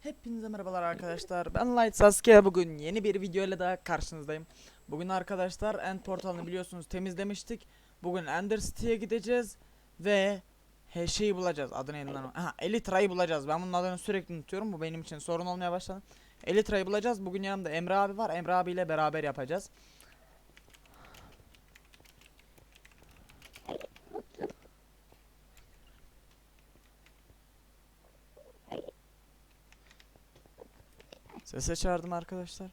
Hepinize merhabalar arkadaşlar. Ben Light Sasuke. Bugün yeni bir video ile daha karşınızdayım. Bugün arkadaşlar End portalını biliyorsunuz temizlemiştik. Bugün Ender City'ye gideceğiz ve her şeyi bulacağız. Adını elinden. Aha, Elytra'yı bulacağız. Ben bunun adını sürekli unutuyorum. Bu benim için sorun olmaya başladı. Elytra'yı bulacağız. Bugün yanımda Emre abi var. Emre abiyle beraber yapacağız. Sese çağırdım arkadaşlar.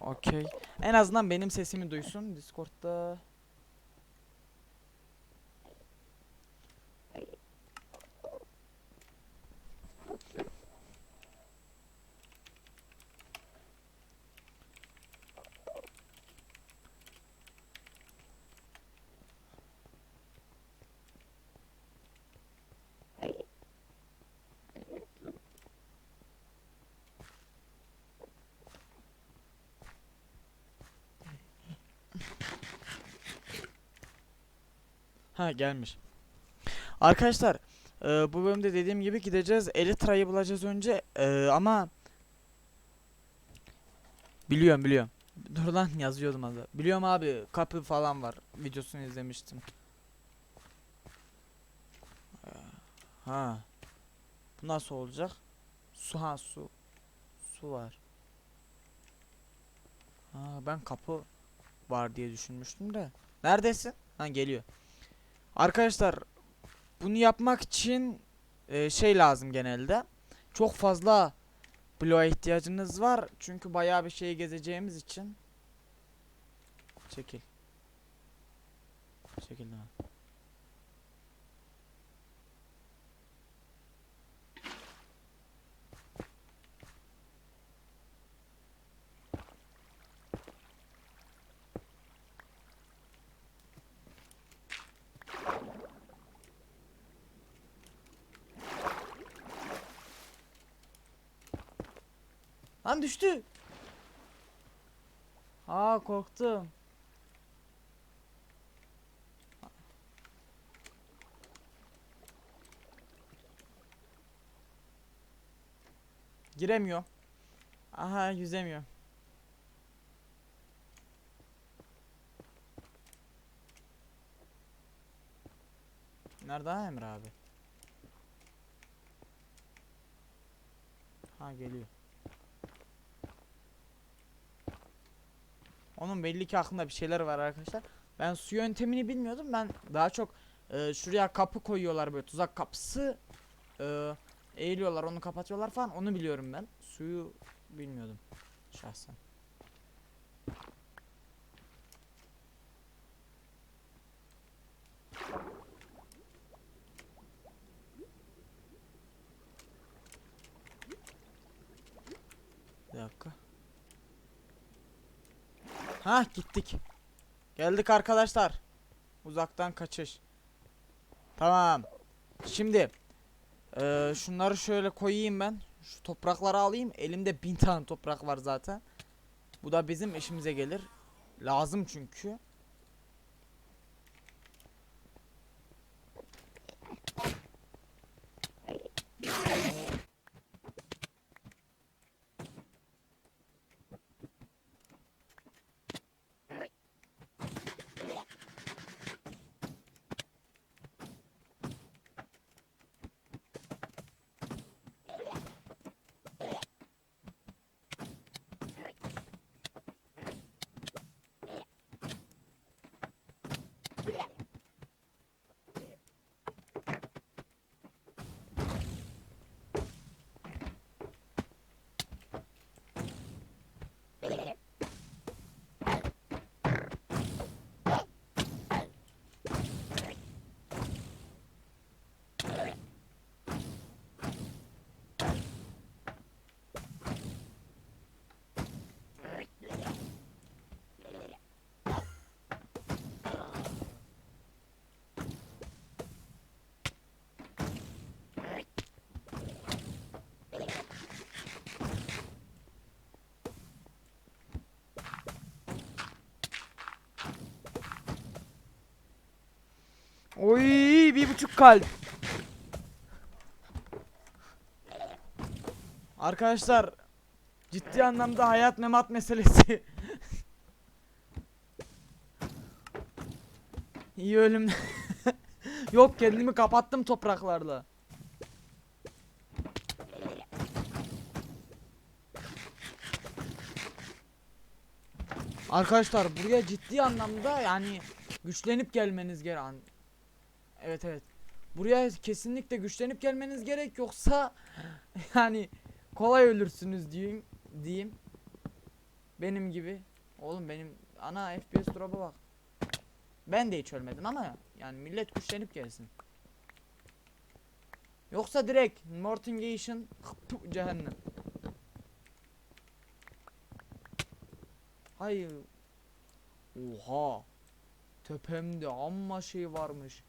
Okey. En azından benim sesimi duysun Discord'da. Ha gelmiş. Arkadaşlar e, bu bölümde dediğim gibi gideceğiz. Elytra'yı bulacağız önce E, ama biliyorum biliyorum. Dur lan yazıyordum az. Biliyorum abi kapı falan var. Videosunu izlemiştim. E, Ha. Bu nasıl olacak? Su ha su. Su var. Ha ben kapı var diye düşünmüştüm de. Neredesin? Ha geliyor. Arkadaşlar bunu yapmak için e, şey lazım genelde. Çok fazla bloğa ihtiyacınız var. Çünkü bayağı bir şey gezeceğimiz için. Çekil. Çekil lan. Lan düştü. Aa korktum. Giremiyor. Aha yüzemiyor. Nerede Emre abi? Ha geliyor. Onun belli ki aklında bir şeyler var arkadaşlar. Ben su yöntemini bilmiyordum. Ben daha çok e, şuraya kapı koyuyorlar böyle tuzak kapısı. E, eğiliyorlar onu kapatıyorlar falan. Onu biliyorum ben. Suyu bilmiyordum şahsen. Bir dakika. Ha gittik. Geldik arkadaşlar. Uzaktan kaçış. Tamam. Şimdi eee, şunları şöyle koyayım ben. Şu toprakları alayım. Elimde bin tane toprak var zaten. Bu da bizim işimize gelir. Lazım çünkü. Oy bir buçuk kalp. Arkadaşlar ciddi anlamda hayat memat meselesi. İyi ölüm. Yok kendimi kapattım topraklarla. Arkadaşlar buraya ciddi anlamda yani güçlenip gelmeniz gerek. Evet evet. Buraya kesinlikle güçlenip gelmeniz gerek yoksa yani kolay ölürsünüz diyeyim diyeyim. Benim gibi. Oğlum benim ana FPS drop'a bak. Ben de hiç ölmedim ama yani millet güçlenip gelsin. Yoksa direkt Mortingation cehennem. Hayır. Oha. Tepemde amma şey varmış.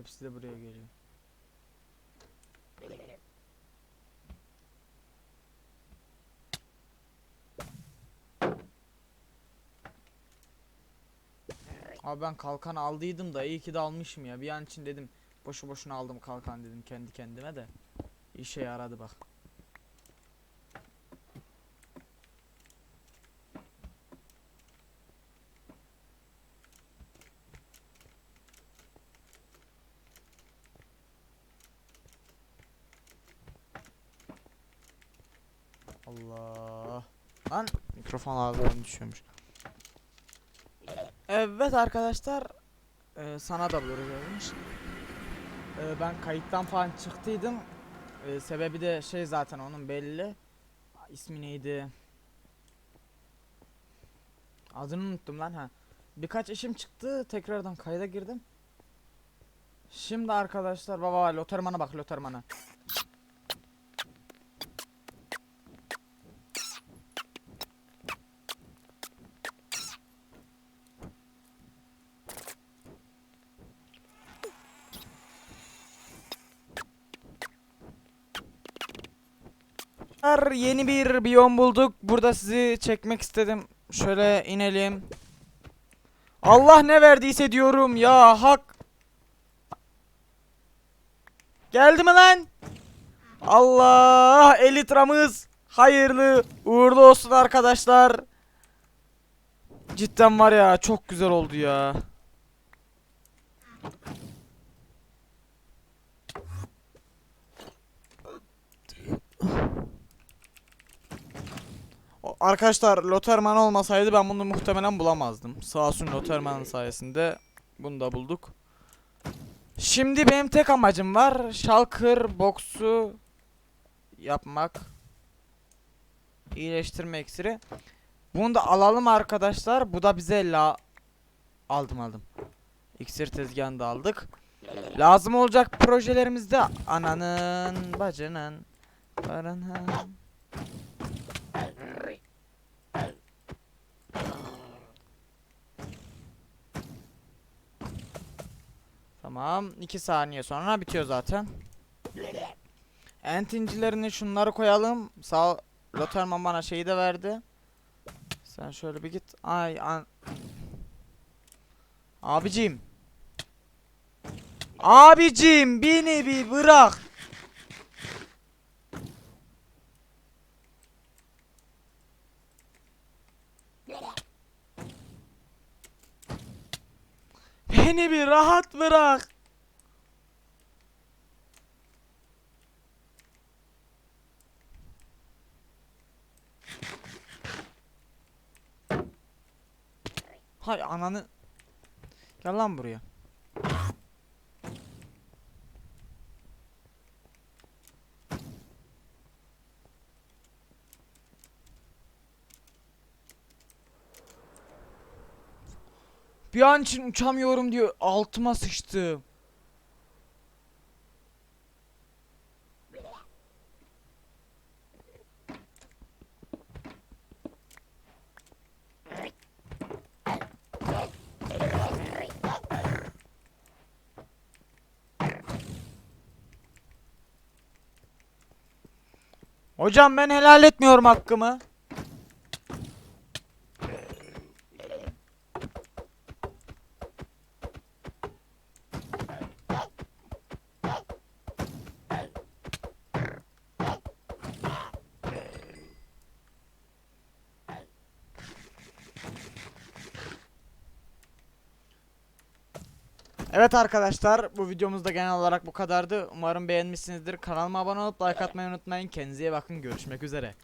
Hepsi de buraya geliyor. Abi ben kalkan aldıydım da iyi ki de almışım ya. Bir an için dedim boşu boşuna aldım kalkan dedim kendi kendime de. İşe yaradı bak. Allah. Lan mikrofon ağzından düşüyormuş. Evet arkadaşlar. Ee, sana da buluruz Ee, ben kayıttan falan çıktıydım. Ee, sebebi de şey zaten onun belli. İsmi neydi? Adını unuttum lan ha. Birkaç işim çıktı. Tekrardan kayda girdim. Şimdi arkadaşlar baba Loterman'a bak Loterman'a. Arkadaşlar, Yeni bir biyom bulduk. Burada sizi çekmek istedim. Şöyle inelim. Allah ne verdiyse diyorum ya hak. Geldi mi lan? Allah elitramız hayırlı uğurlu olsun arkadaşlar. Cidden var ya çok güzel oldu ya. Arkadaşlar Loterman olmasaydı ben bunu muhtemelen bulamazdım. Sağ olsun Loterman'ın sayesinde bunu da bulduk. Şimdi benim tek amacım var. Shulker boksu yapmak. İyileştirme iksiri. Bunu da alalım arkadaşlar. Bu da bize la aldım aldım. İksir tezgahını da aldık. Lazım olacak projelerimizde ananın bacının paranın Tamam. 2 saniye sonra bitiyor zaten. Entincilerini şunları koyalım. Sağ Roterman bana şeyi de verdi. Sen şöyle bir git. Ay an Abicim. Abicim beni bir bırak. Beni bir rahat bırak. Hay ananı. Gel lan buraya. Bir an için uçamıyorum diyor. Altıma sıçtım. Hocam ben helal etmiyorum hakkımı. Evet arkadaşlar bu videomuz da genel olarak bu kadardı. Umarım beğenmişsinizdir. Kanalıma abone olup like atmayı unutmayın. Kendinize iyi bakın. Görüşmek üzere.